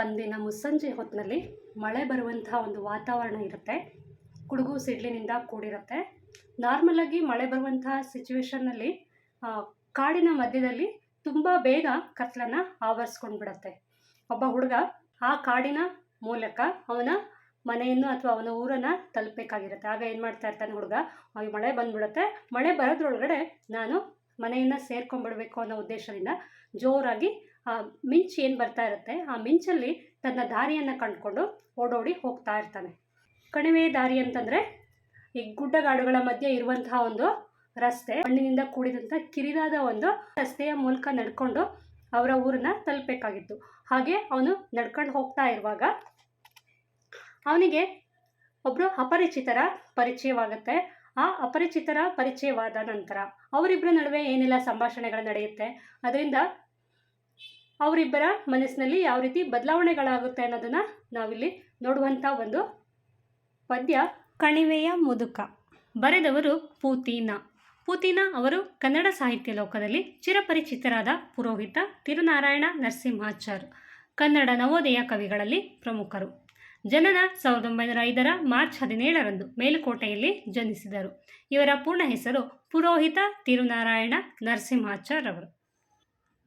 ಒಂದಿನ ಮುಸ್ಸಂಜೆ ಹೊತ್ತಿನಲ್ಲಿ ಮಳೆ ಬರುವಂತಹ ಒಂದು ವಾತಾವರಣ ಇರುತ್ತೆ. ಕುಡುಗು ಸಿಡ್ಲಿನಿಂದ ಕೂಡಿರುತ್ತೆ. ನಾರ್ಮಲಾಗಿ ಮಳೆ ಬರುವಂತಹ ಸಿಚುವೇಶನ್ನಲ್ಲಿ ಕಾಡಿನ ಮಧ್ಯದಲ್ಲಿ ತುಂಬ ಬೇಗ ಕತ್ಲನ್ನು ಆವರಿಸ್ಕೊಂಡು ಬಿಡುತ್ತೆ ಒಬ್ಬ ಹುಡುಗ ಆ ಕಾಡಿನ ಮೂಲಕ ಅವನ ಮನೆಯನ್ನು ಅಥವಾ ಅವನ ಊರನ್ನು ತಲುಪಬೇಕಾಗಿರುತ್ತೆ. ಆಗ ಏನು ಮಾಡ್ತಾ ಇರ್ತಾನೆ ಹುಡುಗ ಅವ್ನಿಗೆ ಮಳೆ ಬಂದ್ಬಿಡುತ್ತೆ. ಮಳೆ ಬರೋದ್ರೊಳಗಡೆ ನಾನು ಮನೆಯನ್ನು ಸೇರ್ಕೊಂಡ್ಬಿಡ್ಬೇಕು ಅನ್ನೋ ಉದ್ದೇಶದಿಂದ ಜೋರಾಗಿ ಮಿಂಚು ಏನು ಬರ್ತಾ ಇರುತ್ತೆ, ಆ ಮಿಂಚಲ್ಲಿ ತನ್ನ ದಾರಿಯನ್ನು ಕಂಡುಕೊಂಡು ಓಡೋಡಿ ಹೋಗ್ತಾ ಇರ್ತಾನೆ. ಕಣಿವೆ ದಾರಿ ಅಂತಂದರೆ ಈ ಗುಡ್ಡಗಾಡುಗಳ ಮಧ್ಯೆ ಇರುವಂತಹ ಒಂದು ರಸ್ತೆ, ಮಣ್ಣಿನಿಂದ ಕೂಡಿದಂಥ ಕಿರಿದಾದ ಒಂದು ರಸ್ತೆಯ ಮೂಲಕ ನಡ್ಕೊಂಡು ಅವರ ಊರನ್ನ ತಲುಪಬೇಕಾಗಿತ್ತು. ಹಾಗೆ ಅವನು ನಡ್ಕೊಂಡು ಹೋಗ್ತಾ ಇರುವಾಗ ಅವನಿಗೆ ಒಬ್ಬರು ಅಪರಿಚಿತರ ಪರಿಚಯವಾಗುತ್ತೆ. ಆ ಅಪರಿಚಿತರ ಪರಿಚಯವಾದ ನಂತರ ಅವರಿಬ್ಬರ ನಡುವೆ ಏನೆಲ್ಲ ಸಂಭಾಷಣೆಗಳು ನಡೆಯುತ್ತೆ, ಅದರಿಂದ ಅವರಿಬ್ಬರ ಮನಸ್ಸಿನಲ್ಲಿ ಯಾವ ರೀತಿ ಬದಲಾವಣೆಗಳಾಗುತ್ತೆ ಅನ್ನೋದನ್ನು ನಾವಿಲ್ಲಿ ನೋಡುವಂಥ ಒಂದು ಪದ್ಯ. ಕಣಿವೆಯ ಮುದುಕ. ಬರೆದವರು ಪೂತೀನ. ಪೂತೀನ ಅವರು ಕನ್ನಡ ಸಾಹಿತ್ಯ ಲೋಕದಲ್ಲಿ ಚಿರಪರಿಚಿತರಾದ ಪುರೋಹಿತ ತಿರುನಾರಾಯಣ ನರಸಿಂಹಾಚಾರ್ ಕನ್ನಡ ನವೋದಯ ಕವಿಗಳಲ್ಲಿ ಪ್ರಮುಖರು. ಜನನ ಸಾವಿರದ ಒಂಬೈನೂರ ಐದರ ಮಾರ್ಚ್ ಹದಿನೇಳರಂದು ಮೇಲುಕೋಟೆಯಲ್ಲಿ ಜನಿಸಿದರು. ಇವರ ಪೂರ್ಣ ಹೆಸರು ಪುರೋಹಿತ ತಿರುನಾರಾಯಣ ನರಸಿಂಹಾಚಾರ್ ಅವರು.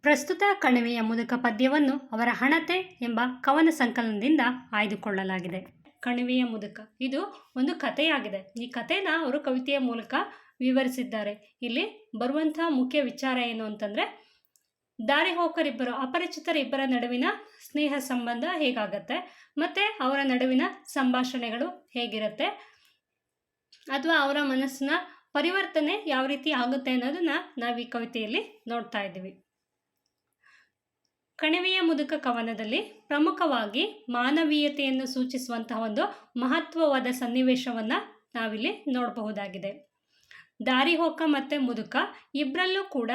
ಪ್ರಸ್ತುತ ಕಣಿವೆಯ ಮುದುಕ ಪದ್ಯವನ್ನು ಅವರ ಹಣತೆ ಎಂಬ ಕವನ ಸಂಕಲನದಿಂದ ಆಯ್ದುಕೊಳ್ಳಲಾಗಿದೆ. ಕಣಿವೆಯ ಮುದುಕ ಇದು ಒಂದು ಕಥೆಯಾಗಿದೆ. ಈ ಕಥೆನ ಅವರು ಕವಿತೆಯ ಮೂಲಕ ವಿವರಿಸಿದ್ದಾರೆ. ಇಲ್ಲಿ ಬರುವಂತಹ ಮುಖ್ಯ ವಿಚಾರ ಏನು ಅಂತಂದರೆ, ದಾರಿ ಹೋಕರಿಬ್ಬರು ಅಪರಿಚಿತರಿಬ್ಬರ ನಡುವಿನ ಸ್ನೇಹ ಸಂಬಂಧ ಹೇಗಾಗತ್ತೆ, ಮತ್ತು ಅವರ ನಡುವಿನ ಸಂಭಾಷಣೆಗಳು ಹೇಗಿರುತ್ತೆ, ಅಥವಾ ಅವರ ಮನಸ್ಸಿನ ಪರಿವರ್ತನೆ ಯಾವ ರೀತಿ ಆಗುತ್ತೆ ಅನ್ನೋದನ್ನು ನಾವು ಈ ಕವಿತೆಯಲ್ಲಿ ನೋಡ್ತಾ ಇದ್ದೀವಿ. ಕಣಿವೆಯ ಮುದುಕ ಕವನದಲ್ಲಿ ಪ್ರಮುಖವಾಗಿ ಮಾನವೀಯತೆಯನ್ನು ಸೂಚಿಸುವಂತಹ ಒಂದು ಮಹತ್ವವಾದ ಸನ್ನಿವೇಶವನ್ನು ನಾವಿಲ್ಲಿ ನೋಡಬಹುದಾಗಿದೆ. ದಾರಿಹೋಕ ಮತ್ತು ಮುದುಕ ಇಬ್ಬರಲ್ಲೂ ಕೂಡ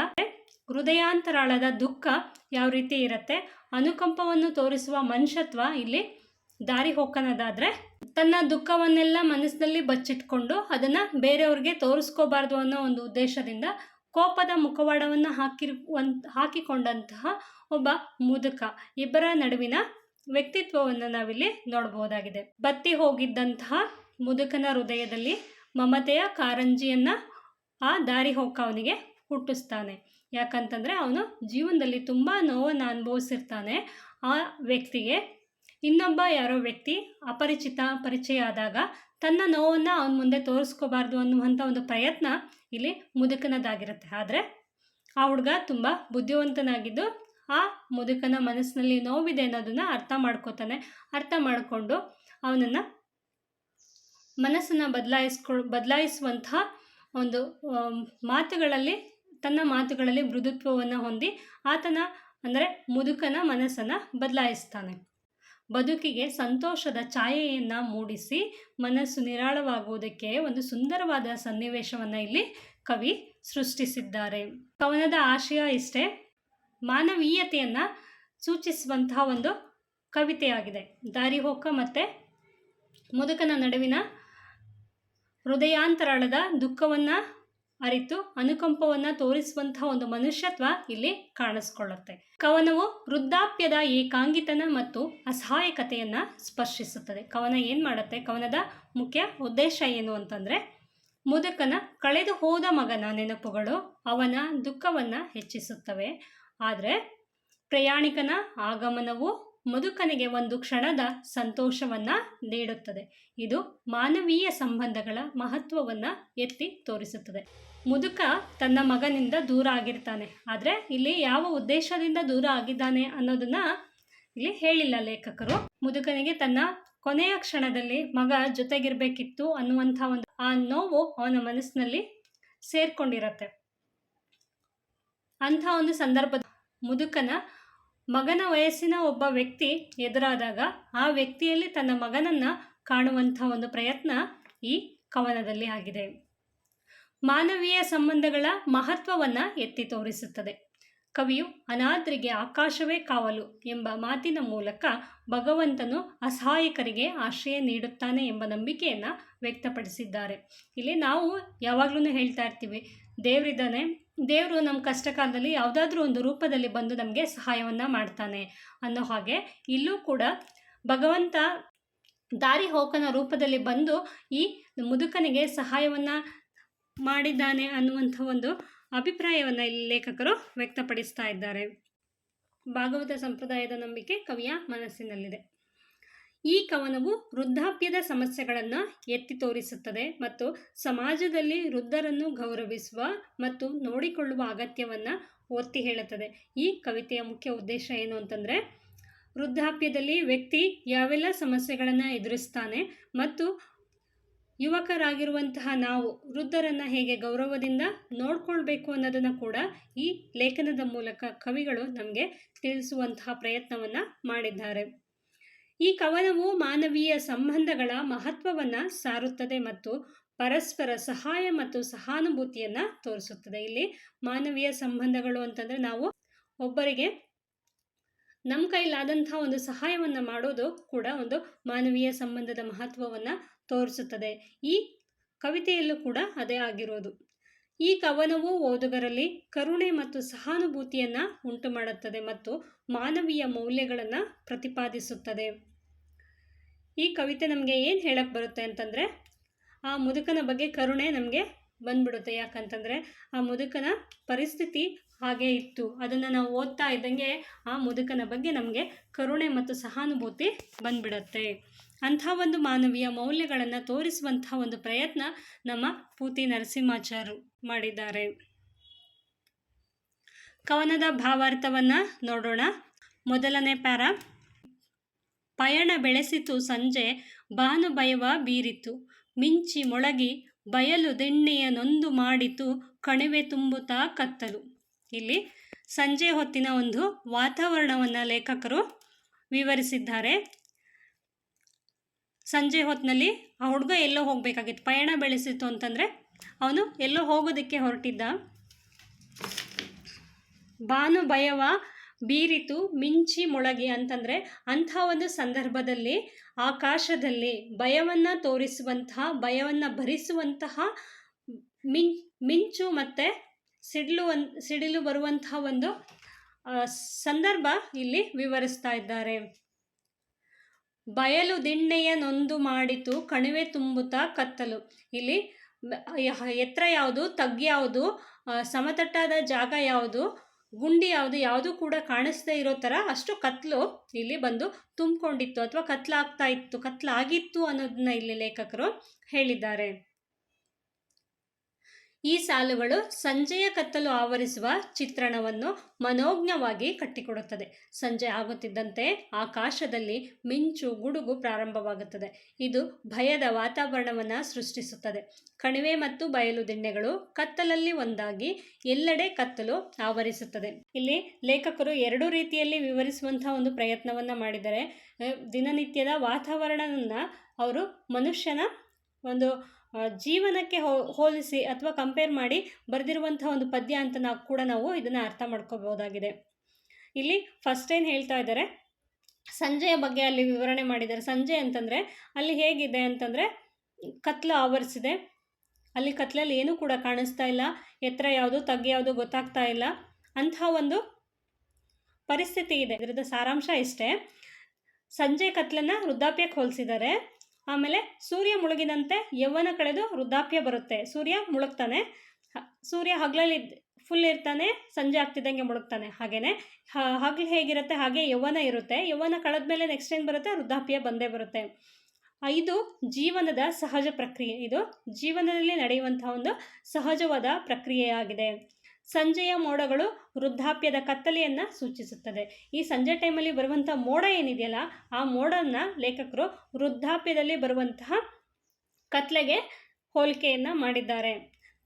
ಹೃದಯಾಂತರಾಳದ ದುಃಖ ಯಾವ ರೀತಿ ಇರುತ್ತೆ, ಅನುಕಂಪವನ್ನು ತೋರಿಸುವ ಮನುಷ್ಯತ್ವ ಇಲ್ಲಿ ದಾರಿ ಹೋಕನದಾದರೆ ತನ್ನ ದುಃಖವನ್ನೆಲ್ಲ ಮನಸ್ಸಿನಲ್ಲಿ ಬಚ್ಚಿಟ್ಕೊಂಡು ಅದನ್ನು ಬೇರೆಯವ್ರಿಗೆ ತೋರಿಸ್ಕೋಬಾರ್ದು ಅನ್ನೋ ಒಂದು ಉದ್ದೇಶದಿಂದ ಕೋಪದ ಮುಖವಾಡವನ್ನು ಹಾಕಿರುವಂತ ಹಾಕಿಕೊಂಡಂತಹ ಒಬ್ಬ ಮುದುಕ. ಇಬ್ಬರ ನಡುವಿನ ವ್ಯಕ್ತಿತ್ವವನ್ನು ನಾವಿಲ್ಲಿ ನೋಡಬಹುದಾಗಿದೆ. ಬತ್ತಿ ಹೋಗಿದ್ದಂತಹ ಮುದುಕನ ಹೃದಯದಲ್ಲಿ ಮಮತೆಯ ಕಾರಂಜಿಯನ್ನು ಆ ದಾರಿ ಹೋಗ ಅವನಿಗೆ ಹುಟ್ಟಿಸ್ತಾನೆ. ಯಾಕಂತಂದರೆ ಅವನು ಜೀವನದಲ್ಲಿ ತುಂಬ ನೋವನ್ನು ಅನುಭವಿಸಿರ್ತಾನೆ. ಆ ವ್ಯಕ್ತಿಗೆ ಇನ್ನೊಬ್ಬ ಯಾರೋ ವ್ಯಕ್ತಿ ಅಪರಿಚಿತ ಪರಿಚಯ ಆದಾಗ ತನ್ನ ನೋವನ್ನು ಅವನ ಮುಂದೆ ತೋರಿಸ್ಕೋಬಾರ್ದು ಅನ್ನುವಂಥ ಒಂದು ಪ್ರಯತ್ನ ಇಲ್ಲಿ ಮುದುಕನದಾಗಿರುತ್ತೆ. ಆದರೆ ಆ ಹುಡುಗ ತುಂಬ ಬುದ್ಧಿವಂತನಾಗಿದ್ದು ಆ ಮುದುಕನ ಮನಸ್ಸಿನಲ್ಲಿ ನೋವಿದೆ ಅನ್ನೋದನ್ನು ಅರ್ಥ ಮಾಡ್ಕೋತಾನೆ. ಅರ್ಥ ಮಾಡಿಕೊಂಡು ಅವನನ್ನು ಮನಸ್ಸನ್ನು ಬದಲಾಯಿಸ್ಕೊ, ಬದಲಾಯಿಸುವಂತಹ ಒಂದು ಮಾತುಗಳಲ್ಲಿ, ತನ್ನ ಮಾತುಗಳಲ್ಲಿ ಮೃದುತ್ವವನ್ನು ಹೊಂದಿ ಆತನ, ಅಂದರೆ ಮುದುಕನ ಮನಸ್ಸನ್ನು ಬದಲಾಯಿಸ್ತಾನೆ. ಬದುಕಿಗೆ ಸಂತೋಷದ ಛಾಯೆಯನ್ನು ಮೂಡಿಸಿ ಮನಸ್ಸು ನಿರಾಳವಾಗುವುದಕ್ಕೆ ಒಂದು ಸುಂದರವಾದ ಸನ್ನಿವೇಶವನ್ನು ಇಲ್ಲಿ ಕವಿ ಸೃಷ್ಟಿಸಿದ್ದಾರೆ. ಕವನದ ಆಶಯ ಇಷ್ಟೇ, ಮಾನವೀಯತೆಯನ್ನು ಸೂಚಿಸುವಂತಹ ಒಂದು ಕವಿತೆಯಾಗಿದೆ. ದಾರಿಹೋಕ ಮತ್ತು ಮುದುಕನ ನಡುವಿನ ಹೃದಯಾಂತರಾಳದ ದುಃಖವನ್ನು ಅರಿತು ಅನುಕಂಪವನ್ನ ತೋರಿಸುವಂತಹ ಒಂದು ಮನುಷ್ಯತ್ವ ಇಲ್ಲಿ ಕಾಣಿಸ್ಕೊಳ್ಳುತ್ತೆ. ಕವನವು ವೃದ್ಧಾಪ್ಯದ ಏಕಾಂಗಿತನ ಮತ್ತು ಅಸಹಾಯಕತೆಯನ್ನು ಸ್ಪರ್ಶಿಸುತ್ತದೆ. ಕವನ ಏನು ಮಾಡುತ್ತೆ? ಕವನದ ಮುಖ್ಯ ಉದ್ದೇಶ ಏನು ಅಂತಂದ್ರೆ, ಮುದುಕನ ಕಳೆದು ಹೋದ ಮಗನ ನೆನಪುಗಳು ಅವನ ದುಃಖವನ್ನ ಹೆಚ್ಚಿಸುತ್ತವೆ. ಆದರೆ, ಪ್ರಯಾಣಿಕನ ಆಗಮನವು ಮುದುಕನಿಗೆ ಒಂದು ಕ್ಷಣದ ಸಂತೋಷವನ್ನ ನೀಡುತ್ತದೆ. ಇದು ಮಾನವೀಯ ಸಂಬಂಧಗಳ ಮಹತ್ವವನ್ನ ಎತ್ತಿ ತೋರಿಸುತ್ತದೆ. ಮುದುಕ ತನ್ನ ಮಗನಿಂದ ದೂರ ಆಗಿರ್ತಾನೆ. ಆದರೆ ಇಲ್ಲಿ ಯಾವ ಉದ್ದೇಶದಿಂದ ದೂರ ಆಗಿದ್ದಾನೆ ಅನ್ನೋದನ್ನು ಇಲ್ಲಿ ಹೇಳಿಲ್ಲ ಲೇಖಕರು. ಮುದುಕನಿಗೆ ತನ್ನ ಕೊನೆಯ ಕ್ಷಣದಲ್ಲಿ ಮಗ ಜೊತೆಗಿರಬೇಕಿತ್ತು ಅನ್ನುವಂಥ ಒಂದು ಆ ನೋವು ಅವನ ಮನಸ್ಸಿನಲ್ಲಿ ಸೇರ್ಕೊಂಡಿರತ್ತೆ. ಅಂಥ ಒಂದು ಸಂದರ್ಭ ಮುದುಕನ ಮಗನ ವಯಸ್ಸಿನ ಒಬ್ಬ ವ್ಯಕ್ತಿ ಎದುರಾದಾಗ ಆ ವ್ಯಕ್ತಿಯಲ್ಲಿ ತನ್ನ ಮಗನನ್ನು ಕಾಣುವಂಥ ಒಂದು ಪ್ರಯತ್ನ ಈ ಕವನದಲ್ಲಿ ಆಗಿದೆ. ಮಾನವೀಯ ಸಂಬಂಧಗಳ ಮಹತ್ವವನ್ನು ಎತ್ತಿ ತೋರಿಸುತ್ತದೆ. ಕವಿಯು ಅನಾಥರಿಗೆ ಆಕಾಶವೇ ಕಾವಲು ಎಂಬ ಮಾತಿನ ಮೂಲಕ ಭಗವಂತನು ಅಸಹಾಯಕರಿಗೆ ಆಶ್ರಯ ನೀಡುತ್ತಾನೆ ಎಂಬ ನಂಬಿಕೆಯನ್ನು ವ್ಯಕ್ತಪಡಿಸಿದ್ದಾರೆ. ಇಲ್ಲಿ ನಾವು ಯಾವಾಗಲೂ ಹೇಳ್ತಾ ಇರ್ತೀವಿ, ದೇವರಿದ್ದಾನೆ, ದೇವರು ನಮ್ಮ ಕಷ್ಟ ಕಾಲದಲ್ಲಿ ಯಾವುದಾದ್ರೂ ಒಂದು ರೂಪದಲ್ಲಿ ಬಂದು ನಮಗೆ ಸಹಾಯವನ್ನು ಮಾಡ್ತಾನೆ ಅನ್ನೋ ಹಾಗೆ ಇಲ್ಲೂ ಕೂಡ ಭಗವಂತ ದಾರಿ ಹೋಕನ ರೂಪದಲ್ಲಿ ಬಂದು ಈ ಮುದುಕನಿಗೆ ಸಹಾಯವನ್ನು ಮಾಡಿದ್ದಾನೆ ಅನ್ನುವಂಥ ಒಂದು ಅಭಿಪ್ರಾಯವನ್ನು ಇಲ್ಲಿ ಲೇಖಕರು ವ್ಯಕ್ತಪಡಿಸ್ತಾ ಇದ್ದಾರೆ. ಭಾಗವತ ಸಂಪ್ರದಾಯದ ನಂಬಿಕೆ ಕವಿಯ ಮನಸ್ಸಿನಲ್ಲಿದೆ. ಈ ಕವನವು ವೃದ್ಧಾಪ್ಯದ ಸಮಸ್ಯೆಗಳನ್ನು ಎತ್ತಿ ತೋರಿಸುತ್ತದೆ ಮತ್ತು ಸಮಾಜದಲ್ಲಿ ವೃದ್ಧರನ್ನು ಗೌರವಿಸುವ ಮತ್ತು ನೋಡಿಕೊಳ್ಳುವ ಅಗತ್ಯವನ್ನು ಒತ್ತಿ ಹೇಳುತ್ತದೆ. ಈ ಕವಿತೆಯ ಮುಖ್ಯ ಉದ್ದೇಶ ಏನು ಅಂತಂದರೆ, ವೃದ್ಧಾಪ್ಯದಲ್ಲಿ ವ್ಯಕ್ತಿ ಯಾವೆಲ್ಲ ಸಮಸ್ಯೆಗಳನ್ನು ಎದುರಿಸ್ತಾನೆ ಮತ್ತು ಯುವಕರಾಗಿರುವಂತಹ ನಾವು ವೃದ್ಧರನ್ನು ಹೇಗೆ ಗೌರವದಿಂದ ನೋಡ್ಕೊಳ್ಬೇಕು ಅನ್ನೋದನ್ನು ಕೂಡ ಈ ಲೇಖನದ ಮೂಲಕ ಕವಿಗಳು ನಮಗೆ ತಿಳಿಸುವಂತಹ ಪ್ರಯತ್ನವನ್ನು ಮಾಡಿದ್ದಾರೆ. ಈ ಕವನವು ಮಾನವೀಯ ಸಂಬಂಧಗಳ ಮಹತ್ವವನ್ನು ಸಾರುತ್ತದೆ ಮತ್ತು ಪರಸ್ಪರ ಸಹಾಯ ಮತ್ತು ಸಹಾನುಭೂತಿಯನ್ನು ತೋರಿಸುತ್ತದೆ. ಇಲ್ಲಿ ಮಾನವೀಯ ಸಂಬಂಧಗಳು ಅಂತಂದರೆ ನಾವು ಒಬ್ಬರಿಗೆ ನಮ್ಮ ಕೈಲಾದಂಥ ಒಂದು ಸಹಾಯವನ್ನು ಮಾಡೋದು ಕೂಡ ಒಂದು ಮಾನವೀಯ ಸಂಬಂಧದ ಮಹತ್ವವನ್ನು ತೋರಿಸುತ್ತದೆ. ಈ ಕವಿತೆಯಲ್ಲೂ ಕೂಡ ಅದೇ ಆಗಿರೋದು. ಈ ಕವನವು ಓದುಗರಲ್ಲಿ ಕರುಣೆ ಮತ್ತು ಸಹಾನುಭೂತಿಯನ್ನು ಉಂಟು ಮಾಡುತ್ತದೆ ಮತ್ತು ಮಾನವೀಯ ಮೌಲ್ಯಗಳನ್ನು ಪ್ರತಿಪಾದಿಸುತ್ತದೆ. ಈ ಕವಿತೆ ನಮಗೆ ಏನು ಹೇಳಕ್ಕೆ ಬರುತ್ತೆ ಅಂತಂದರೆ, ಆ ಮುದುಕನ ಬಗ್ಗೆ ಕರುಣೆ ನಮಗೆ ಬಂದ್ಬಿಡುತ್ತೆ. ಯಾಕಂತಂದರೆ, ಆ ಮುದುಕನ ಪರಿಸ್ಥಿತಿ ಹಾಗೆ ಇತ್ತು. ಅದನ್ನು ನಾವು ಓದ್ತಾ ಇದ್ದಂಗೆ ಆ ಮುದುಕನ ಬಗ್ಗೆ ನಮಗೆ ಕರುಣೆ ಮತ್ತು ಸಹಾನುಭೂತಿ ಬಂದ್ಬಿಡತ್ತೆ. ಅಂಥ ಒಂದು ಮಾನವೀಯ ಮೌಲ್ಯಗಳನ್ನು ತೋರಿಸುವಂಥ ಒಂದು ಪ್ರಯತ್ನ ನಮ್ಮ ಪೂತಿ ನರಸಿಂಹಾಚಾರ್ಯರು ಮಾಡಿದ್ದಾರೆ. ಕವನದ ಭಾವಾರ್ಥವನ್ನು ನೋಡೋಣ. ಮೊದಲನೇ ಪ್ಯಾರ. ಪಯಣ ಬೆಳೆಸಿತು ಸಂಜೆ, ಬಾನು ಭಯವ ಬೀರಿತು. ಮಿಂಚಿ ಮೊಳಗಿ, ಬಯಲು ದಿಣ್ಣೆಯ ನೊಂದು ಮಾಡಿತು, ಕಣಿವೆ ತುಂಬುತ್ತಾ ಕತ್ತಲು. ಇಲ್ಲಿ ಸಂಜೆ ಹೊತ್ತಿನ ಒಂದು ವಾತಾವರಣವನ್ನು ಲೇಖಕರು ವಿವರಿಸಿದ್ದಾರೆ. ಸಂಜೆ ಹೊತ್ತಿನಲ್ಲಿ ಆ ಹುಡುಗ ಎಲ್ಲೋ ಹೋಗಬೇಕಾಗಿತ್ತು. ಪಯಣ ಬೆಳೆಸಿತ್ತು ಅಂತಂದರೆ ಅವನು ಎಲ್ಲೋ ಹೋಗೋದಕ್ಕೆ ಹೊರಟಿದ್ದ. ಬಾನು ಭಯವ ಬೀರಿತು, ಮಿಂಚಿ ಮೊಳಗಿ ಅಂತಂದರೆ ಅಂಥ ಒಂದು ಸಂದರ್ಭದಲ್ಲಿ ಆಕಾಶದಲ್ಲಿ ಭಯವನ್ನು ತೋರಿಸುವಂತಹ ಭಯವನ್ನು ಭರಿಸುವಂತಹ, ಮಿಂ, ಮಿಂಚು ಮತ್ತು ಸಿಡಿಲು ಒನ್ ಸಿಡಿಲು ಬರುವಂತಹ ಒಂದು ಸಂದರ್ಭ ಇಲ್ಲಿ ವಿವರಿಸ್ತಾ ಇದ್ದಾರೆ. ಬಯಲು ದಿಣ್ಣೆಯ ನೊಂದು ಮಾಡಿತು, ಕಣಿವೆ ತುಂಬುತ್ತಾ ಕತ್ತಲು. ಇಲ್ಲಿ ಎತ್ತರ ಯಾವುದು, ತಗ್ಗು ಯಾವುದು ಸಮತಟ್ಟಾದ ಜಾಗ ಯಾವುದು, ಗುಂಡಿ ಯಾವುದು ಯಾವುದು ಕೂಡ ಕಾಣಿಸದೇ ಇರೋ ಥರ ಅಷ್ಟು ಕತ್ಲು ಇಲ್ಲಿ ಬಂದು ತುಂಬಿಕೊಂಡಿತ್ತು ಅಥವಾ ಕತ್ಲಾಗ್ತಾ ಇತ್ತು, ಕತ್ಲಾಗಿತ್ತು ಅನ್ನೋದನ್ನ ಇಲ್ಲಿ ಲೇಖಕರು ಹೇಳಿದ್ದಾರೆ. ಈ ಸಾಲುಗಳು ಸಂಜೆಯ ಕತ್ತಲು ಆವರಿಸುವ ಚಿತ್ರಣವನ್ನು ಮನೋಜ್ಞವಾಗಿ ಕಟ್ಟಿಕೊಡುತ್ತದೆ. ಸಂಜೆ ಆಗುತ್ತಿದ್ದಂತೆ ಆಕಾಶದಲ್ಲಿ ಮಿಂಚು ಗುಡುಗು ಪ್ರಾರಂಭವಾಗುತ್ತದೆ. ಇದು ಭಯದ ವಾತಾವರಣವನ್ನು ಸೃಷ್ಟಿಸುತ್ತದೆ. ಕಣಿವೆ ಮತ್ತು ಬಯಲು ದಿಣ್ಣೆಗಳು ಕತ್ತಲಲ್ಲಿ ಒಂದಾಗಿ ಎಲ್ಲೆಡೆ ಕತ್ತಲು ಆವರಿಸುತ್ತದೆ. ಇಲ್ಲಿ ಲೇಖಕರು ಎರಡು ರೀತಿಯಲ್ಲಿ ವಿವರಿಸುವಂತಹ ಒಂದು ಪ್ರಯತ್ನವನ್ನು ಮಾಡಿದರೆ ದಿನನಿತ್ಯದ ವಾತಾವರಣವನ್ನು ಅವರು ಮನುಷ್ಯನ ಒಂದು ಜೀವನಕ್ಕೆ ಹೋಲಿಸಿ ಅಥವಾ ಕಂಪೇರ್ ಮಾಡಿ ಬರೆದಿರುವಂಥ ಒಂದು ಪದ್ಯ ಅಂತ ನಾವು ಕೂಡ ನಾವು ಇದನ್ನು ಅರ್ಥ ಮಾಡ್ಕೋಬೋದಾಗಿದೆ. ಇಲ್ಲಿ ಫಸ್ಟ್ ಏನು ಹೇಳ್ತಾ ಇದ್ದಾರೆ? ಸಂಜೆಯ ಬಗ್ಗೆ ಅಲ್ಲಿ ವಿವರಣೆ ಮಾಡಿದ್ದಾರೆ. ಸಂಜೆ ಅಂತಂದರೆ ಅಲ್ಲಿ ಹೇಗಿದೆ ಅಂತಂದರೆ ಕತ್ಲು ಆವರಿಸಿದೆ. ಅಲ್ಲಿ ಕತ್ಲಲ್ಲಿ ಏನೂ ಕೂಡ ಕಾಣಿಸ್ತಾ ಇಲ್ಲ. ಎತ್ತರ ಯಾವುದು, ತಗ್ಗು ಯಾವುದು ಗೊತ್ತಾಗ್ತಾ ಇಲ್ಲ. ಅಂಥ ಒಂದು ಪರಿಸ್ಥಿತಿ ಇದೆ. ಇದರದ ಸಾರಾಂಶ ಇಷ್ಟೇ. ಸಂಜೆ ಕತ್ಲನ್ನು ವೃದ್ಧಾಪ್ಯಕ್ಕೆ ಹೋಲಿಸಿದ್ದಾರೆ ಆಮೇಲೆ ಸೂರ್ಯ ಮುಳುಗಿದಂತೆ ಯೌವನ ಕಳೆದು ವೃದ್ಧಾಪ್ಯ ಬರುತ್ತೆ. ಸೂರ್ಯ ಮುಳುಗ್ತಾನೆ. ಸೂರ್ಯ ಹಗಲಲ್ಲಿ ಫುಲ್ ಇರ್ತಾನೆ, ಸಂಜೆ ಆಗ್ತಿದ್ದಂಗೆ ಮುಳುಗ್ತಾನೆ. ಹಾಗೆಯೇ ಹಗಲು ಹೇಗಿರುತ್ತೆ, ಹಾಗೆ ಯೌವನ ಇರುತ್ತೆ. ಯೌವನ ಕಳೆದ್ಮೇಲೆ ನೆಕ್ಸ್ಟ್ ಏನು ಬರುತ್ತೆ? ವೃದ್ಧಾಪ್ಯ ಬಂದೇ ಬರುತ್ತೆ. ಇದು ಜೀವನದ ಸಹಜ ಪ್ರಕ್ರಿಯೆ. ಇದು ಜೀವನದಲ್ಲಿ ನಡೆಯುವಂಥ ಒಂದು ಸಹಜವಾದ ಪ್ರಕ್ರಿಯೆಯಾಗಿದೆ. ಸಂಜೆಯ ಮೋಡಗಳು ವೃದ್ಧಾಪ್ಯದ ಕತ್ತಲೆಯನ್ನು ಸೂಚಿಸುತ್ತದೆ. ಈ ಸಂಜೆ ಟೈಮಲ್ಲಿ ಬರುವಂಥ ಮೋಡ ಏನಿದೆಯಲ್ಲ, ಆ ಮೋಡನ್ನ ಲೇಖಕರು ವೃದ್ಧಾಪ್ಯದಲ್ಲಿ ಬರುವಂತಹ ಕತ್ಲೆಗೆ ಹೋಲಿಕೆಯನ್ನು ಮಾಡಿದ್ದಾರೆ.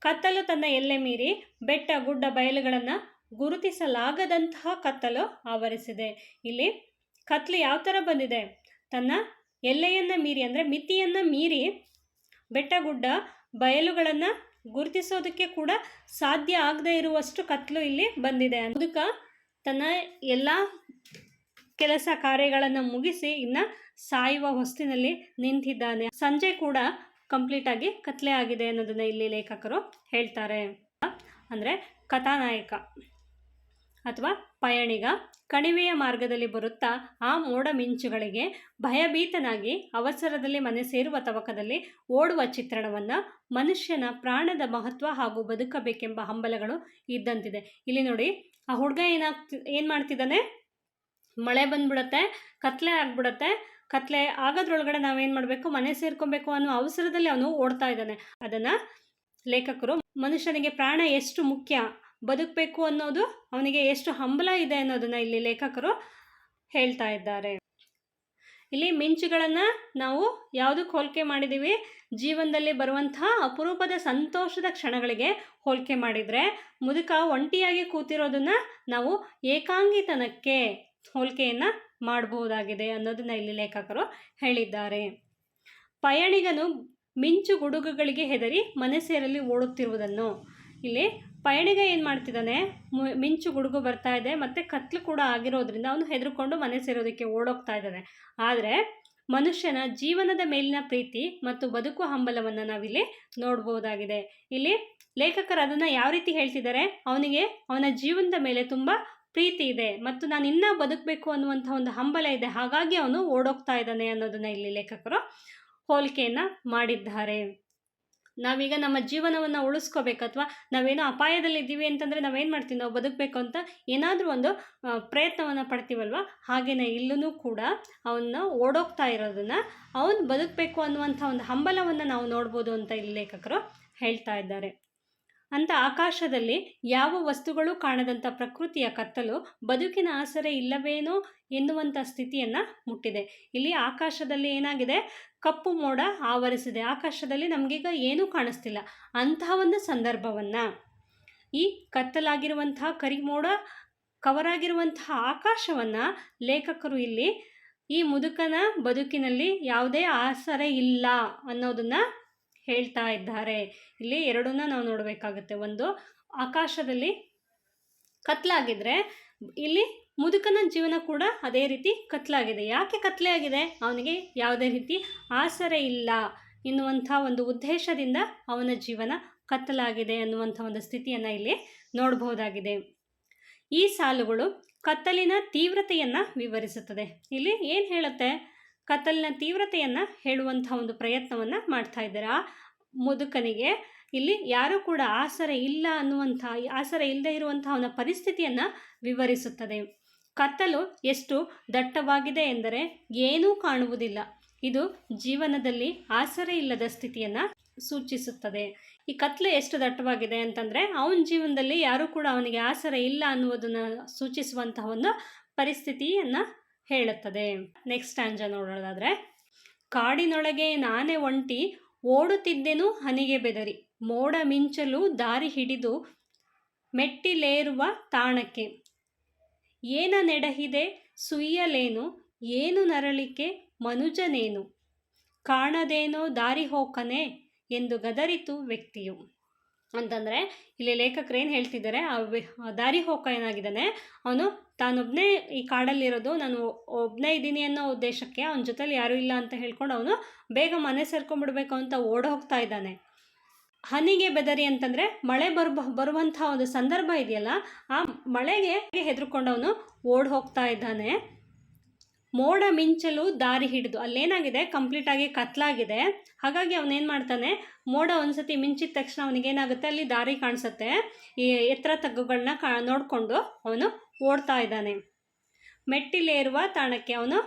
ಕತ್ತಲು ತನ್ನ ಎಲ್ಲೆ ಮೀರಿ ಬೆಟ್ಟ, ಗುಡ್ಡ, ಬಯಲುಗಳನ್ನು ಗುರುತಿಸಲಾಗದಂತಹ ಕತ್ತಲು ಆವರಿಸಿದೆ. ಇಲ್ಲಿ ಕತ್ಲು ಯಾವ ಥರ ಬಂದಿದೆ? ತನ್ನ ಎಲ್ಲೆಯನ್ನು ಮೀರಿ ಅಂದರೆ ಮಿತಿಯನ್ನು ಮೀರಿ ಬೆಟ್ಟ, ಗುಡ್ಡ, ಬಯಲುಗಳನ್ನು ಗುರುತಿಸೋದಕ್ಕೆ ಕೂಡ ಸಾಧ್ಯ ಆಗದೇ ಇರುವಷ್ಟು ಕತ್ಲು ಇಲ್ಲಿ ಬಂದಿದೆ ಅದಕ್ಕೆ ತನ್ನ ಎಲ್ಲ ಕೆಲಸ ಕಾರ್ಯಗಳನ್ನು ಮುಗಿಸಿ ಇನ್ನು ಸಾಯುವ ಹೊಸ್ತಿನಲ್ಲಿ ನಿಂತಿದ್ದಾನೆ. ಸಂಜೆ ಕೂಡ ಕಂಪ್ಲೀಟಾಗಿ ಕತ್ಲೆ ಆಗಿದೆ ಅನ್ನೋದನ್ನ ಇಲ್ಲಿ ಲೇಖಕರು ಹೇಳ್ತಾರೆ. ಅಂದರೆ ಕಥಾನಾಯಕ ಅಥವಾ ಪಯಣಿಗ ಕಣಿವೆಯ ಮಾರ್ಗದಲ್ಲಿ ಬರುತ್ತಾ ಆ ಮೋಡ ಮಿಂಚುಗಳಿಗೆ ಭಯಭೀತನಾಗಿ ಅವಸರದಲ್ಲಿ ಮನೆ ಸೇರುವ ತವಕದಲ್ಲಿ ಓಡುವ ಚಿತ್ರಣವನ್ನು ಮನುಷ್ಯನ ಪ್ರಾಣದ ಮಹತ್ವ ಹಾಗೂ ಬದುಕಬೇಕೆಂಬ ಹಂಬಲಗಳು ಇದ್ದಂತಿದೆ. ಇಲ್ಲಿ ನೋಡಿ, ಆ ಹುಡುಗ ಏನಾಗ್ತಿ, ಏನು ಮಾಡ್ತಿದ್ದಾನೆ? ಮಳೆ ಬಂದ್ಬಿಡತ್ತೆ, ಕತ್ಲೆ ಆಗ್ಬಿಡತ್ತೆ, ಕತ್ಲೆ ಆಗೋದ್ರೊಳಗಡೆ ನಾವೇನು ಮಾಡಬೇಕು? ಮನೆ ಸೇರ್ಕೊಬೇಕು ಅನ್ನೋ ಅವಸರದಲ್ಲಿ ಅವನು ಓಡ್ತಾ ಇದ್ದಾನೆ. ಅದನ್ನು ಲೇಖಕರು ಮನುಷ್ಯನಿಗೆ ಪ್ರಾಣ ಎಷ್ಟು ಮುಖ್ಯ ಬದುಕಬೇಕು ಅನ್ನೋದು ಅವನಿಗೆ ಎಷ್ಟು ಹಂಬಲ ಇದೆ ಅನ್ನೋದನ್ನು ಇಲ್ಲಿ ಲೇಖಕರು ಹೇಳ್ತಾ ಇದ್ದಾರೆ. ಇಲ್ಲಿ ಮಿಂಚುಗಳನ್ನು ನಾವು ಯಾವುದಕ್ಕೆ ಹೋಲಿಕೆ ಮಾಡಿದ್ದೀವಿ ಜೀವನದಲ್ಲಿ ಬರುವಂತಹ ಅಪರೂಪದ ಸಂತೋಷದ ಕ್ಷಣಗಳಿಗೆ ಹೋಲಿಕೆ ಮಾಡಿದರೆ ಮುದುಕ ಒಂಟಿಯಾಗಿ ಕೂತಿರೋದನ್ನು ನಾವು ಏಕಾಂಗಿತನಕ್ಕೆ ಹೋಲಿಕೆಯನ್ನು ಮಾಡಬಹುದಾಗಿದೆ ಅನ್ನೋದನ್ನು ಇಲ್ಲಿ ಲೇಖಕರು ಹೇಳಿದ್ದಾರೆ. ಪಯಣಿಗನು ಮಿಂಚು ಗುಡುಗುಗಳಿಗೆ ಹೆದರಿ ಮನೆ ಓಡುತ್ತಿರುವುದನ್ನು ಇಲ್ಲಿ ಪಯಣಿಗ ಏನು ಮಾಡ್ತಿದ್ದಾನೆ? ಮಿಂಚು ಗುಡುಗು ಬರ್ತಾ ಇದೆ, ಮತ್ತು ಕತ್ಲು ಕೂಡ ಆಗಿರೋದ್ರಿಂದ ಅವನು ಹೆದರ್ಕೊಂಡು ಮನೆ ಸೇರೋದಕ್ಕೆ ಓಡೋಗ್ತಾ ಇದ್ದಾನೆ. ಆದರೆ ಮನುಷ್ಯನ ಜೀವನದ ಮೇಲಿನ ಪ್ರೀತಿ ಮತ್ತು ಬದುಕು ಹಂಬಲವನ್ನು ನಾವಿಲ್ಲಿ ನೋಡ್ಬೋದಾಗಿದೆ. ಇಲ್ಲಿ ಲೇಖಕರು ಅದನ್ನು ಯಾವ ರೀತಿ ಹೇಳ್ತಿದ್ದಾರೆ? ಅವನಿಗೆ ಅವನ ಜೀವನದ ಮೇಲೆ ತುಂಬ ಪ್ರೀತಿ ಇದೆ ಮತ್ತು ನಾನು ಇನ್ನೂ ಬದುಕಬೇಕು ಅನ್ನುವಂಥ ಒಂದು ಹಂಬಲ ಇದೆ, ಹಾಗಾಗಿ ಅವನು ಓಡೋಗ್ತಾ ಇದ್ದಾನೆ ಅನ್ನೋದನ್ನು ಇಲ್ಲಿ ಲೇಖಕರು ಹೋಲಿಕೆಯನ್ನು ಮಾಡಿದ್ದಾರೆ. ನಾವೀಗ ನಮ್ಮ ಜೀವನವನ್ನು ಉಳಿಸ್ಕೋಬೇಕು ಅಥವಾ ನಾವೇನೋ ಅಪಾಯದಲ್ಲಿದ್ದೀವಿ ಅಂತಂದರೆ ನಾವೇನು ಮಾಡ್ತೀವಿ? ನಾವು ಬದುಕಬೇಕು ಅಂತ ಏನಾದರೂ ಒಂದು ಪ್ರಯತ್ನವನ್ನು ಪಡ್ತೀವಲ್ವ? ಹಾಗೆಯೇ ಇಲ್ಲೂ ಕೂಡ ಅವನ್ನ ಓಡೋಗ್ತಾ ಇರೋದನ್ನು ಅವನು ಬದುಕಬೇಕು ಅನ್ನುವಂಥ ಒಂದು ಹಂಬಲವನ್ನು ನಾವು ನೋಡ್ಬೋದು ಅಂತ ಇಲ್ಲಿ ಲೇಖಕರು ಹೇಳ್ತಾ ಇದ್ದಾರೆ. ಅಂತ ಆಕಾಶದಲ್ಲಿ ಯಾವ ವಸ್ತುಗಳು ಕಾಣದಂಥ ಪ್ರಕೃತಿಯ ಕತ್ತಲು ಬದುಕಿನ ಆಸರೆ ಇಲ್ಲವೇನೋ ಎನ್ನುವಂಥ ಸ್ಥಿತಿಯನ್ನು ಮುಟ್ಟಿದೆ. ಇಲ್ಲಿ ಆಕಾಶದಲ್ಲಿ ಏನಾಗಿದೆ? ಕಪ್ಪು ಮೋಡ ಆವರಿಸಿದೆ. ಆಕಾಶದಲ್ಲಿ ನಮಗೀಗ ಏನೂ ಕಾಣಿಸ್ತಿಲ್ಲ. ಅಂತಹ ಒಂದು ಸಂದರ್ಭವನ್ನು ಈ ಕತ್ತಲಾಗಿರುವಂತಹ ಕರಿಮೋಡ ಕವರಾಗಿರುವಂತಹ ಆಕಾಶವನ್ನು ಲೇಖಕರು ಇಲ್ಲಿ ಈ ಮುದುಕನ ಬದುಕಿನಲ್ಲಿ ಯಾವುದೇ ಆಸರೆ ಇಲ್ಲ ಅನ್ನೋದನ್ನು ಹೇಳ್ತಾ ಇದ್ದಾರೆ. ಇಲ್ಲಿ ಎರಡನ್ನ ನಾವು ನೋಡಬೇಕಾಗುತ್ತೆ. ಒಂದು, ಆಕಾಶದಲ್ಲಿ ಕತ್ಲಾಗಿದ್ರೆ ಇಲ್ಲಿ ಮುದುಕನ ಜೀವನ ಕೂಡ ಅದೇ ರೀತಿ ಕತ್ಲಾಗಿದೆ. ಯಾಕೆ ಕತ್ಲೆ ಆಗಿದೆ? ಅವನಿಗೆ ಯಾವುದೇ ರೀತಿ ಆಸರೆ ಇಲ್ಲ. ಎನ್ನುವಂಥ ಒಂದು ಉದ್ದೇಶದಿಂದ ಅವನ ಜೀವನ ಕತ್ತಲಾಗಿದೆ ಅನ್ನುವಂಥ ಒಂದು ಸ್ಥಿತಿಯನ್ನು ಇಲ್ಲಿ ನೋಡಬಹುದಾಗಿದೆ. ಈ ಸಾಲುಗಳು ಕತ್ತಲಿನ ತೀವ್ರತೆಯನ್ನು ವಿವರಿಸುತ್ತದೆ. ಇಲ್ಲಿ ಏನು ಹೇಳುತ್ತೆ? ಕತ್ತಲಿನ ತೀವ್ರತೆಯನ್ನು ಹೇಳುವಂಥ ಒಂದು ಪ್ರಯತ್ನವನ್ನು ಮಾಡ್ತಾ ಇದ್ದಾರೆ. ಆ ಮುದುಕನಿಗೆ ಇಲ್ಲಿ ಯಾರೂ ಕೂಡ ಆಸರೆ ಇಲ್ಲ ಅನ್ನುವಂಥ, ಆಸರೆ ಇಲ್ಲದೆ ಇರುವಂಥ ಅವನ ಪರಿಸ್ಥಿತಿಯನ್ನು ವಿವರಿಸುತ್ತದೆ. ಕತ್ತಲು ಎಷ್ಟು ದಟ್ಟವಾಗಿದೆ ಎಂದರೆ ಏನೂ ಕಾಣುವುದಿಲ್ಲ. ಇದು ಜೀವನದಲ್ಲಿ ಆಸರೆ ಇಲ್ಲದ ಸ್ಥಿತಿಯನ್ನು ಸೂಚಿಸುತ್ತದೆ. ಈ ಕತ್ಲೆ ಎಷ್ಟು ದಟ್ಟವಾಗಿದೆ ಅಂತಂದರೆ ಅವನ ಜೀವನದಲ್ಲಿ ಯಾರೂ ಕೂಡ ಅವನಿಗೆ ಆಸರೆ ಇಲ್ಲ ಅನ್ನುವುದನ್ನು ಸೂಚಿಸುವಂತಹ ಒಂದು ಪರಿಸ್ಥಿತಿಯನ್ನು ಹೇಳುತ್ತದೆ. ನೆಕ್ಸ್ಟ್ ಅಂಜ ನೋಡೋದಾದರೆ, ಕಾಡಿನೊಳಗೆ ನಾನೇ ಒಂಟಿ, ಓಡುತ್ತಿದ್ದೆನು ಹನಿಗೆ ಬೆದರಿ. ಮೋಡ ಮಿಂಚಲು ದಾರಿ ಹಿಡಿದು ಮೆಟ್ಟಿಲೇರುವ ತಾಣಕ್ಕೆ. ಏನ ನೆಡಹಿದೆ, ಸುಯ್ಯಲೇನು, ಏನು ನರಳಿಕೆ, ಮನುಜನೇನು? ಕಾಣದೇನೋ ದಾರಿ ಹೋಕನೆ ಎಂದು ಗದರಿತು ವ್ಯಕ್ತಿಯು. ಅಂತಂದರೆ, ಇಲ್ಲಿ ಲೇಖಕರು ಏನು ಹೇಳ್ತಿದ್ದಾರೆ, ಆ ದಾರಿ ಹೋಕ ಏನಾಗಿದ್ದಾನೆ ಅವನು ತಾನೊಬ್ಬನೇ ಈ ಕಾಡಲ್ಲಿರೋದು, ನಾನು ಒಬ್ಬನೇ ಇದ್ದೀನಿ ಅನ್ನೋ ಉದ್ದೇಶಕ್ಕೆ ಅವನ ಜೊತೆಲಿ ಯಾರೂ ಇಲ್ಲ ಅಂತ ಹೇಳ್ಕೊಂಡು ಅವನು ಬೇಗ ಮನೆ ಸೇರ್ಕೊಂಡ್ಬಿಡ್ಬೇಕು ಅಂತ ಓಡ್ ಹೋಗ್ತಾ ಇದ್ದಾನೆ. ಹನಿಗೆ ಬೆದರಿ ಅಂತಂದರೆ ಮಳೆ ಬರ್ಬ, ಬರುವಂಥ ಒಂದು ಸಂದರ್ಭ ಇದೆಯಲ್ಲ, ಆ ಮಳೆಗೆ ಹೆದರ್ಕೊಂಡು ಅವನು ಓಡ್ ಹೋಗ್ತಾ ಇದ್ದಾನೆ. ಮೋಡ ಮಿಂಚಲು ದಾರಿ ಹಿಡಿದು, ಅಲ್ಲೇನಾಗಿದೆ? ಕಂಪ್ಲೀಟಾಗಿ ಕತ್ಲಾಗಿದೆ. ಹಾಗಾಗಿ ಅವನೇನು ಮಾಡ್ತಾನೆ? ಮೋಡ ಒಂದ್ಸತಿ ಮಿಂಚಿದ ತಕ್ಷಣ ಅವನಿಗೇನಾಗುತ್ತೆ? ಅಲ್ಲಿ ದಾರಿ ಕಾಣಿಸುತ್ತೆ. ಈ ಎತ್ತರ ತಗ್ಗುಗಳನ್ನ ಕಾ, ನೋಡಿಕೊಂಡು ಅವನು ಓಡ್ತಾ ಇದ್ದಾನೆ. ಮೆಟ್ಟಿಲೇರುವ ತಾಣಕ್ಕೆ ಅವನು